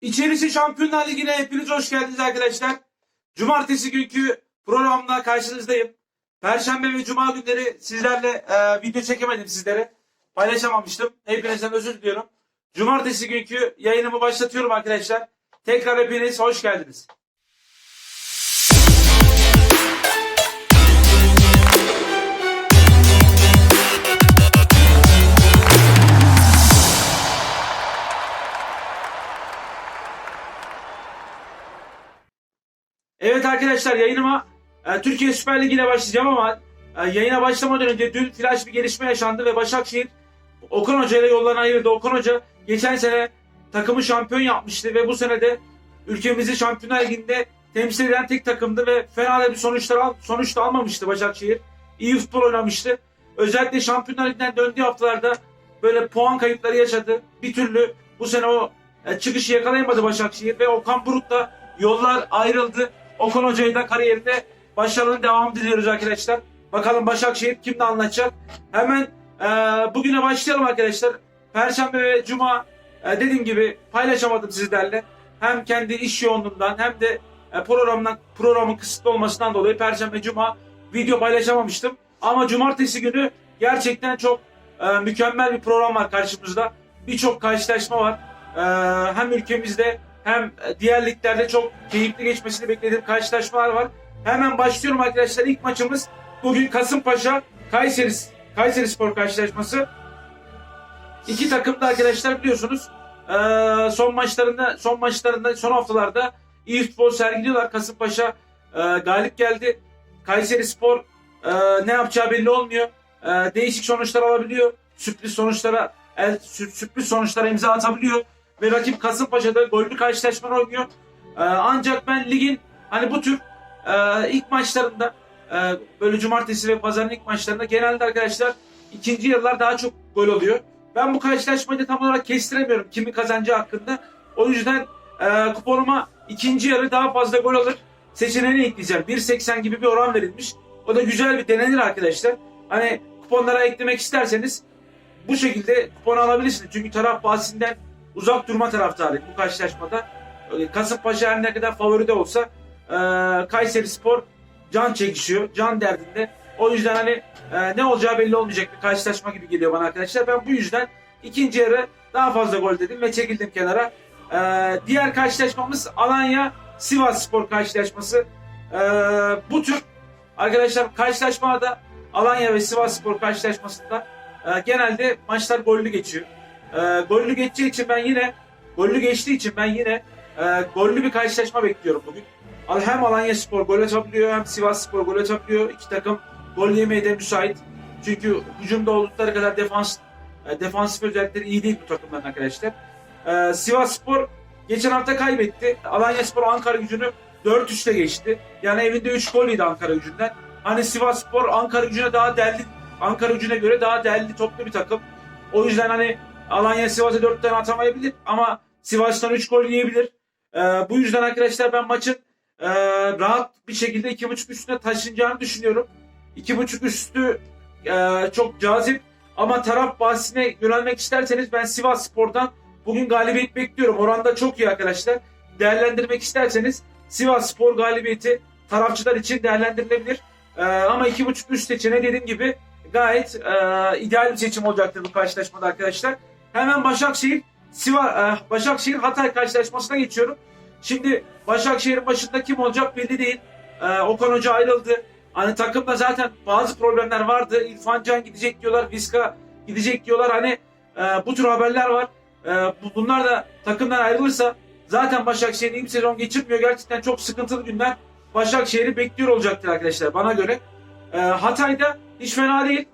İçerisi Şampiyonlar Ligi'ne hepiniz hoş geldiniz arkadaşlar. Cumartesi günkü programda karşınızdayım. Perşembe ve Cuma günleri sizlerle e, video çekemedim sizlere. Paylaşamamıştım. Hepinizden özür diliyorum. Cumartesi günkü yayınımı başlatıyorum arkadaşlar. Tekrar hepiniz hoş geldiniz. Arkadaşlar yayınıma e, Türkiye Süper Ligi ile başlayacağım ama e, yayına başlamadan önce dün flash bir gelişme yaşandı ve Başakşehir Okan Hoca ile yollarını ayırdı. Okan Hoca geçen sene takımı şampiyon yapmıştı ve bu sene de ülkemizi Şampiyonlar Ligi'nde temsil eden tek takımdı ve fena da bir sonuçlar al, sonuç da almamıştı Başakşehir. İyi futbol oynamıştı. Özellikle Şampiyonlar Ligi'nden döndüğü haftalarda böyle puan kayıpları yaşadı. Bir türlü bu sene o e, çıkışı yakalayamadı Başakşehir ve Okan Buruk'la yollar ayrıldı. Okan Hoca'yı da kariyerinde başarılı devam diliyoruz arkadaşlar. Bakalım Başakşehir kimle anlatacak. Hemen e, bugüne başlayalım arkadaşlar. Perşembe ve Cuma e, dediğim gibi paylaşamadım sizlerle. Hem kendi iş yoğunluğundan hem de e, programdan programın kısıtlı olmasından dolayı Perşembe Cuma video paylaşamamıştım. Ama Cumartesi günü gerçekten çok e, mükemmel bir program var karşımızda. Birçok karşılaşma var. E, hem ülkemizde hem diğer liglerde çok keyifli geçmesini beklediğim karşılaşmalar var. Hemen başlıyorum arkadaşlar. İlk maçımız bugün Kasımpaşa Kayseri Kayseri Spor karşılaşması. İki takım da arkadaşlar biliyorsunuz eee, son maçlarında son maçlarında son haftalarda iyi futbol sergiliyorlar. Kasımpaşa eee, galip geldi. Kayseri Spor ne yapacağı belli olmuyor. Değişik sonuçlar alabiliyor. Sürpriz sonuçlara sürpriz sonuçlara imza atabiliyor ve rakip Kasımpaşa'da gollü karşılaşmalar oynuyor. Ee, ancak ben ligin hani bu tür e, ilk maçlarında e, böyle cumartesi ve pazarın ilk maçlarında genelde arkadaşlar ikinci yarılar daha çok gol oluyor. Ben bu karşılaşmayı da tam olarak kestiremiyorum kimi kazanacağı hakkında. O yüzden e, kuponuma ikinci yarı daha fazla gol alır seçeneğini ekleyeceğim. 1.80 gibi bir oran verilmiş. O da güzel bir denenir arkadaşlar. Hani kuponlara eklemek isterseniz bu şekilde kupon alabilirsiniz. Çünkü taraf bahsinden uzak durma taraftarıyım bu karşılaşmada. Kasımpaşa her ne kadar favori de olsa e, Kayseri Spor can çekişiyor, can derdinde. O yüzden hani e, ne olacağı belli olmayacak bir karşılaşma gibi geliyor bana arkadaşlar. Ben bu yüzden ikinci yarı daha fazla gol dedim ve çekildim kenara. E, diğer karşılaşmamız Alanya Sivas Spor karşılaşması. E, bu tür arkadaşlar karşılaşmada Alanya ve Sivas Spor karşılaşmasında e, genelde maçlar gollü geçiyor. E, gollü geçeceği için ben yine gollü geçtiği için ben yine e, gollü bir karşılaşma bekliyorum bugün. Hem Alanya Spor gol atabiliyor hem Sivas Spor gol atabiliyor. İki takım gol yemeye de müsait. Çünkü hücumda oldukları kadar defans e, defansif özellikleri iyi değil bu takımların arkadaşlar. E, Sivas Spor geçen hafta kaybetti. Alanya Spor Ankara gücünü 4-3'te geçti. Yani evinde 3 gol yedi Ankara gücünden. Hani Sivas Spor Ankara gücüne daha değerli Ankara gücüne göre daha değerli toplu bir takım. O yüzden hani Alanya Sivas'a 4 tane atamayabilir ama Sivas'tan 3 gol yiyebilir. Ee, bu yüzden arkadaşlar ben maçın e, rahat bir şekilde 2.5 üstüne taşınacağını düşünüyorum. 2.5 üstü e, çok cazip ama taraf bahsine yönelmek isterseniz ben Sivas Spor'dan bugün galibiyet bekliyorum. Oranda çok iyi arkadaşlar. Değerlendirmek isterseniz Sivas Spor galibiyeti tarafçılar için değerlendirilebilir. Ee, ama 2.5 üst seçeneği dediğim gibi gayet e, ideal bir seçim olacaktır bu karşılaşmada arkadaşlar. Hemen Başakşehir Sivas Başakşehir Hatay karşılaşmasına geçiyorum. Şimdi Başakşehir'in başında kim olacak belli değil. Ee, Okan Hoca ayrıldı. Hani takımda zaten bazı problemler vardı. İrfan Can gidecek diyorlar. Viska gidecek diyorlar. Hani e, bu tür haberler var. Bu- bunlar da takımdan ayrılırsa zaten Başakşehir iyi sezon geçirmiyor. Gerçekten çok sıkıntılı günler Başakşehir'i bekliyor olacaktır arkadaşlar bana göre. Hatay'da hiç fena değil.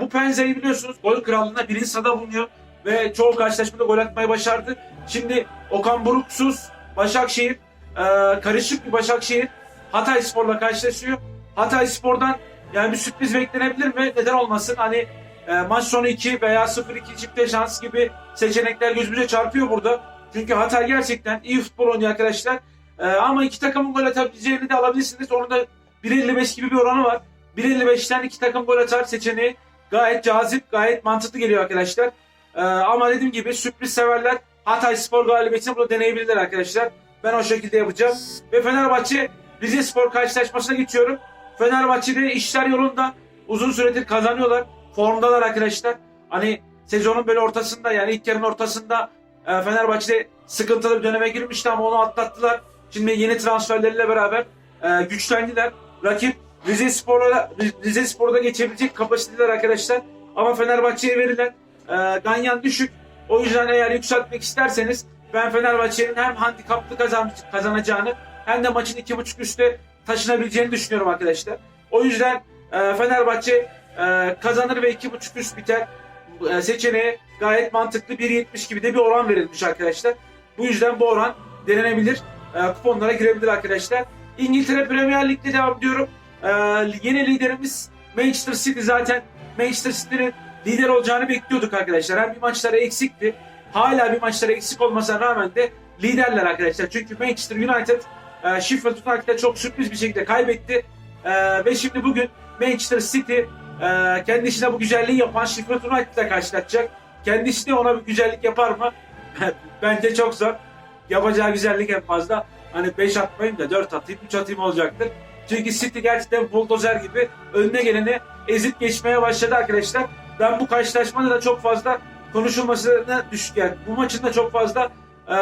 Bu Penza'yı biliyorsunuz gol krallığında birinci sırada bulunuyor ve çoğu karşılaşmada gol atmayı başardı. Şimdi Okan Buruksuz Başakşehir e, karışık bir Başakşehir Hatay Spor'la karşılaşıyor. Hatay Spor'dan yani bir sürpriz beklenebilir mi? Neden olmasın? Hani e, maç sonu 2 veya 0-2 çifte şans gibi seçenekler gözümüze çarpıyor burada. Çünkü Hatay gerçekten iyi futbol oynuyor arkadaşlar. E, ama iki takımın gol atabileceğini de alabilirsiniz. Onun da 1.55 gibi bir oranı var. 1.55'ten iki takım gol atar seçeneği gayet cazip, gayet mantıklı geliyor arkadaşlar. Ee, ama dediğim gibi sürpriz severler Hatay Spor galibiyetini burada deneyebilirler arkadaşlar. Ben o şekilde yapacağım. Ve Fenerbahçe Rize Spor karşılaşmasına geçiyorum. Fenerbahçe'de işler yolunda. Uzun süredir kazanıyorlar. Formdalar arkadaşlar. Hani sezonun böyle ortasında yani ilk yarının ortasında e, Fenerbahçe'de sıkıntılı bir döneme girmişti ama onu atlattılar. Şimdi yeni transferleriyle beraber e, güçlendiler. Rakip Rize Spor'a Rize Spor'da geçebilecek kapasiteler arkadaşlar. Ama Fenerbahçe'ye verilen e, ganyan düşük. O yüzden eğer yükseltmek isterseniz ben Fenerbahçe'nin hem handikaplı kazan, kazanacağını hem de maçın iki buçuk üstte taşınabileceğini düşünüyorum arkadaşlar. O yüzden e, Fenerbahçe e, kazanır ve iki buçuk üst biter e, seçeneğe gayet mantıklı 1.70 gibi de bir oran verilmiş arkadaşlar. Bu yüzden bu oran denenebilir. E, kuponlara girebilir arkadaşlar. İngiltere Premier Lig'de devam ediyorum. E, yeni liderimiz Manchester City zaten Manchester City'nin lider olacağını bekliyorduk arkadaşlar. Hem bir maçları eksikti. Hala bir maçları eksik olmasına rağmen de liderler arkadaşlar. Çünkü Manchester United e, Sheffield United'e çok sürpriz bir şekilde kaybetti. E, ve şimdi bugün Manchester City e, kendisine bu güzelliği yapan Sheffield United'la karşılaşacak. Kendisi de ona bir güzellik yapar mı? Bence çok zor. Yapacağı güzellik en fazla hani 5 atmayayım da 4 atayım 3 atayım olacaktır. Çünkü City gerçekten buldozer gibi önüne geleni ezip geçmeye başladı arkadaşlar. Ben bu karşılaşmada da çok fazla konuşulmasına düşük yani bu maçın da çok fazla e,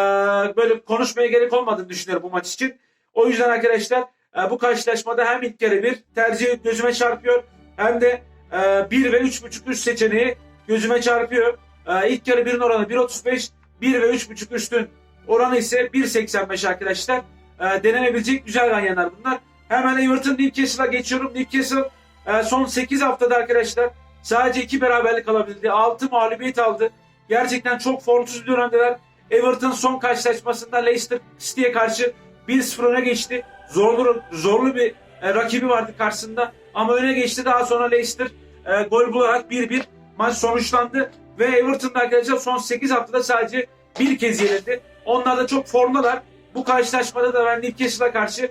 böyle konuşmaya gerek olmadığını düşünüyorum bu maç için. O yüzden arkadaşlar e, bu karşılaşmada hem ilk kere bir tercih gözüme çarpıyor hem de e, 1 ve 3.5 üst seçeneği gözüme çarpıyor. E, ilk yarı 1'in oranı 1.35, 1 ve 3.5 üstün oranı ise 1.85 arkadaşlar. E, denenebilecek güzel ganyanlar bunlar. Hemen Everton Newcastle'a geçiyorum. Newcastle e, son 8 haftada arkadaşlar sadece 2 beraberlik alabildi. 6 mağlubiyet aldı. Gerçekten çok formsuz bir dönemdeler. Everton son karşılaşmasında Leicester City'ye karşı 1-0 öne geçti. Zorlu zorlu bir e, rakibi vardı karşısında ama öne geçti. Daha sonra Leicester e, gol bularak 1-1 maç sonuçlandı ve Everton'da arkadaşlar son 8 haftada sadece bir kez yenildi. Onlar da çok formdalar. Bu karşılaşmada da ben Newcastle'a karşı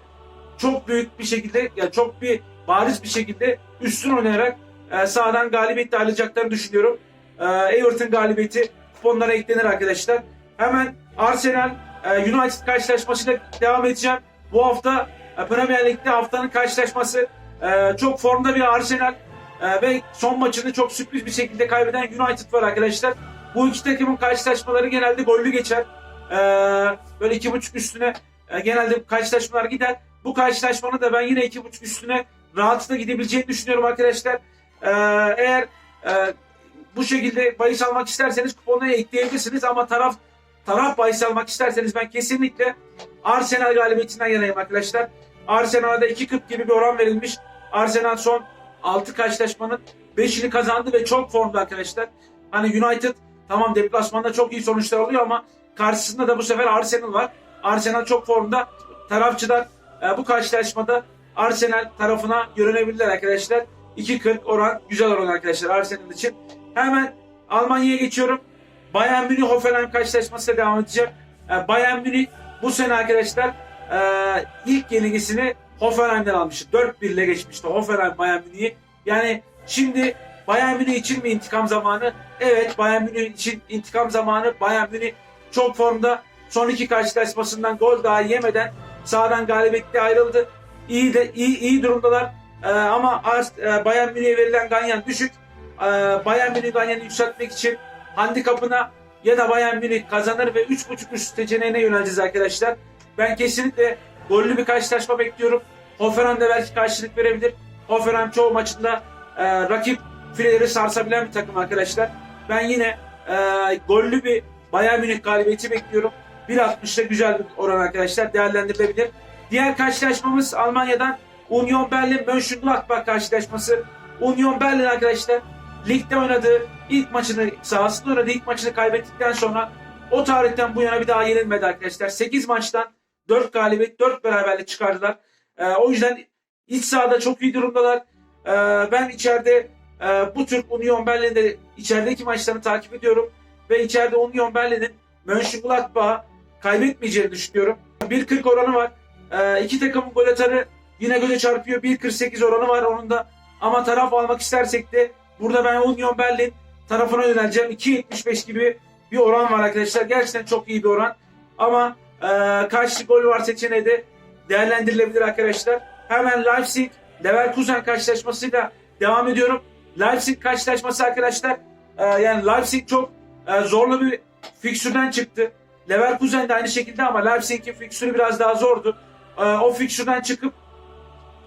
çok büyük bir şekilde yani çok bir bariz bir şekilde üstün oynayarak e, sahadan galibiyet alacaklarını düşünüyorum. E, Everton galibiyeti kuponlara eklenir arkadaşlar. Hemen Arsenal e, United karşılaşmasıyla devam edeceğim. Bu hafta e, Premier Lig'de haftanın karşılaşması e, çok formda bir Arsenal e, ve son maçını çok sürpriz bir şekilde kaybeden United var arkadaşlar. Bu iki takımın karşılaşmaları genelde gollü geçer. E, böyle iki buçuk üstüne e, genelde karşılaşmalar gider. Bu karşılaşmanın da ben yine iki buçuk üstüne rahatlıkla gidebileceğini düşünüyorum arkadaşlar. E, eğer e, bu şekilde bahis almak isterseniz kuponlara ekleyebilirsiniz ama taraf taraf bahis almak isterseniz ben kesinlikle Arsenal galibiyetinden yanayım arkadaşlar. Arsenal'a da 2.40 gibi bir oran verilmiş. Arsenal son 6 karşılaşmanın 5'ini kazandı ve çok formda arkadaşlar. Hani United tamam deplasmanda çok iyi sonuçlar alıyor ama karşısında da bu sefer Arsenal var. Arsenal çok formda. Tarafçılar e, bu karşılaşmada Arsenal tarafına yönelebilirler arkadaşlar. 2.40 oran güzel oran arkadaşlar Arsenal için. Hemen Almanya'ya geçiyorum. Bayern Münih Hoffenheim karşılaşmasıyla devam edeceğim. E, Bayern Münih bu sene arkadaşlar e, ilk yenilgisini Hoffenheim'den almıştı. 4-1 ile geçmişti Hoffenheim Bayern Münih'i. Yani şimdi Bayern Münih için mi intikam zamanı? Evet Bayern Münih için intikam zamanı. Bayern Münih çok formda. Son iki karşılaşmasından gol daha yemeden sahadan galibiyetle ayrıldı. İyi de iyi, iyi durumdalar. E, ama Ars- e, Bayern Münih'e verilen ganyan düşük. E, Bayern Münih ganyanı yükseltmek için handikapına ya da Bayern Münih kazanır ve 3.5 üst seçeneğine yöneleceğiz arkadaşlar. Ben kesinlikle gollü bir karşılaşma bekliyorum. Hoffenheim de belki karşılık verebilir. Hoffenheim çoğu maçında e, rakip fileleri sarsabilen bir takım arkadaşlar. Ben yine e, gollü bir Bayern Münih galibiyeti bekliyorum. 1.60'da güzel bir oran arkadaşlar değerlendirilebilir. Diğer karşılaşmamız Almanya'dan Union Berlin Mönchengladbach karşılaşması. Union Berlin arkadaşlar ligde oynadığı ilk maçını sahasında oynadığı ilk maçını kaybettikten sonra o tarihten bu yana bir daha yenilmedi arkadaşlar. 8 maçtan 4 galibiyet 4 beraberlik çıkardılar. Ee, o yüzden iç sahada çok iyi durumdalar. Ee, ben içeride e, bu Türk Union Berlin'de içerideki maçlarını takip ediyorum. Ve içeride Union Berlin'in Mönchengladbach'ı kaybetmeyeceğini düşünüyorum. 1.40 oranı var. Ee, iki takımın gol atarı yine göze çarpıyor. 1.48 oranı var onun da. Ama taraf almak istersek de burada ben Union Berlin tarafına yöneleceğim. 2.75 gibi bir oran var arkadaşlar. Gerçekten çok iyi bir oran. Ama e, karşı gol var seçeneği de değerlendirilebilir arkadaşlar. Hemen Leipzig Leverkusen karşılaşmasıyla devam ediyorum. Leipzig karşılaşması arkadaşlar e, yani Leipzig çok e, zorlu bir fikstürden çıktı. Leverkusen de aynı şekilde ama Leipzig'in fikstürü biraz daha zordu. E, o fikstürden çıkıp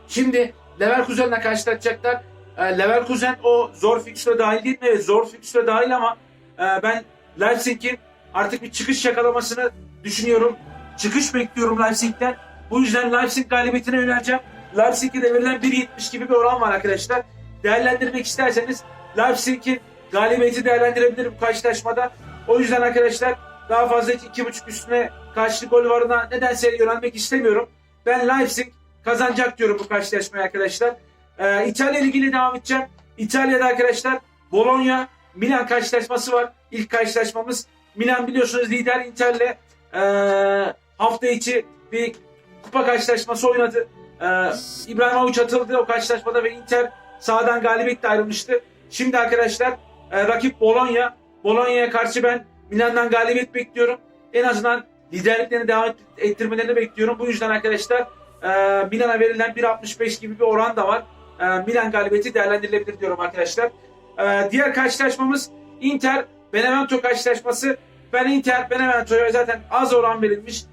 şimdi Leverkusen'le karşılaşacaklar. E, Leverkusen o zor fikstüre dahil değil mi? Evet zor fikstüre dahil ama e, ben Leipzig'in artık bir çıkış yakalamasını düşünüyorum. Çıkış bekliyorum Leipzig'ten. Bu yüzden Leipzig galibiyetine yöneleceğim. Leipzig'e de verilen 1.70 gibi bir oran var arkadaşlar. Değerlendirmek isterseniz Leipzig'in galibiyeti değerlendirebilirim bu karşılaşmada. O yüzden arkadaşlar daha fazla hiç 2.5 üstüne karşılık gol varına nedense yönelmek istemiyorum. Ben Leipzig kazanacak diyorum bu karşılaşmaya arkadaşlar. Ee, İtalya Ligi ile devam edeceğim. İtalya'da arkadaşlar Bologna Milan karşılaşması var. İlk karşılaşmamız. Milan biliyorsunuz lider Inter'le ee, hafta içi bir kupa karşılaşması oynadı. Ee, İbrahimovic atıldı o karşılaşmada ve Inter sahadan galibiyetle ayrılmıştı. Şimdi arkadaşlar e, rakip Bologna. Bologna'ya karşı ben Milan'dan galibiyet bekliyorum. En azından liderliklerini devam ettirmelerini bekliyorum. Bu yüzden arkadaşlar e, Milan'a verilen 1.65 gibi bir oran da var. E, Milan galibiyeti değerlendirilebilir diyorum arkadaşlar. E, diğer karşılaşmamız Inter Benevento karşılaşması. Ben Inter Benevento'ya zaten az oran verilmiş.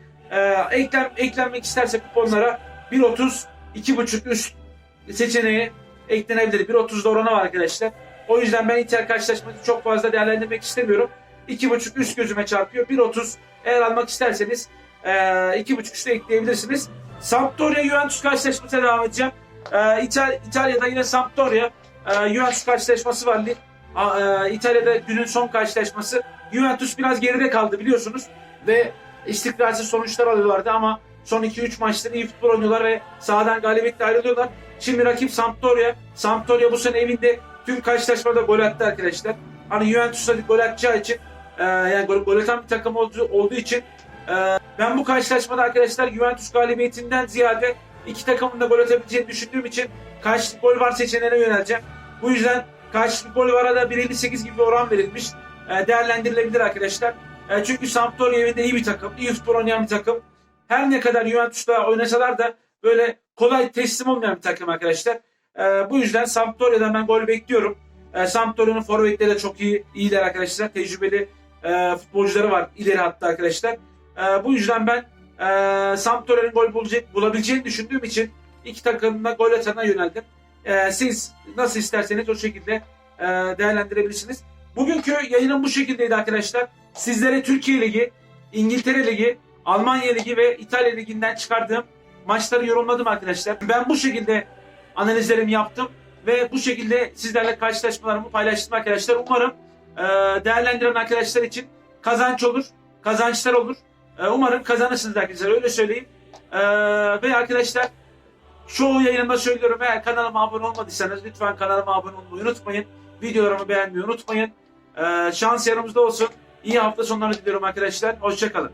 Eklem, eklenmek isterse kuponlara 1.30 2.5 üst seçeneği eklenebilir. 1.30'da oranı var arkadaşlar. O yüzden ben Inter karşılaşması çok fazla değerlendirmek istemiyorum. 2.5 üst gözüme çarpıyor. 1.30 eğer almak isterseniz e, 2.5 üstü ekleyebilirsiniz. Sampdoria Juventus karşılaşmasına devam edeceğim. E, İtal- İtalya'da yine Sampdoria e, Juventus karşılaşması var. E, İtalya'da günün son karşılaşması. Juventus biraz geride kaldı biliyorsunuz ve istikrarsız sonuçlar alıyorlardı ama son 2-3 maçta iyi futbol oynuyorlar ve sahadan galibiyetle ayrılıyorlar. Şimdi rakip Sampdoria. Sampdoria bu sene evinde tüm karşılaşmada gol attı arkadaşlar. Hani Juventus'a gol atacağı için e, yani gol, gol atan bir takım olduğu, olduğu için e, ben bu karşılaşmada arkadaşlar Juventus galibiyetinden ziyade iki takımın da gol atabileceğini düşündüğüm için karşılık gol var seçeneğine yöneleceğim. Bu yüzden karşılık gol vara da 1.58 gibi oran verilmiş. E, değerlendirilebilir arkadaşlar. E, çünkü Sampdoria evinde iyi bir takım, iyi futbol oynayan bir takım. Her ne kadar Juventus'ta oynasalar da böyle kolay teslim olmayan bir takım arkadaşlar. E, bu yüzden Sampdoria'dan ben gol bekliyorum. Sampdoria'nın forvetleri de çok iyi, iyiler arkadaşlar. Tecrübeli futbolcuları var ileri hatta arkadaşlar. E, bu yüzden ben e, Sampdoria'nın gol bulacak, bulabileceğini düşündüğüm için iki takımın da gol atana yöneldim. E, siz nasıl isterseniz o şekilde e, değerlendirebilirsiniz. Bugünkü yayınım bu şekildeydi arkadaşlar. Sizlere Türkiye Ligi, İngiltere Ligi, Almanya Ligi ve İtalya Ligi'nden çıkardığım maçları yorumladım arkadaşlar. Ben bu şekilde analizlerimi yaptım ve bu şekilde sizlerle karşılaşmalarımı paylaştım arkadaşlar. Umarım e, değerlendiren arkadaşlar için kazanç olur, kazançlar olur. E, umarım kazanırsınız arkadaşlar öyle söyleyeyim. E, ve arkadaşlar çoğu yayınımda söylüyorum eğer kanalıma abone olmadıysanız lütfen kanalıma abone olmayı unutmayın. Videolarımı beğenmeyi unutmayın. E, şans yanımızda olsun. İyi hafta sonları diliyorum arkadaşlar. Hoşçakalın.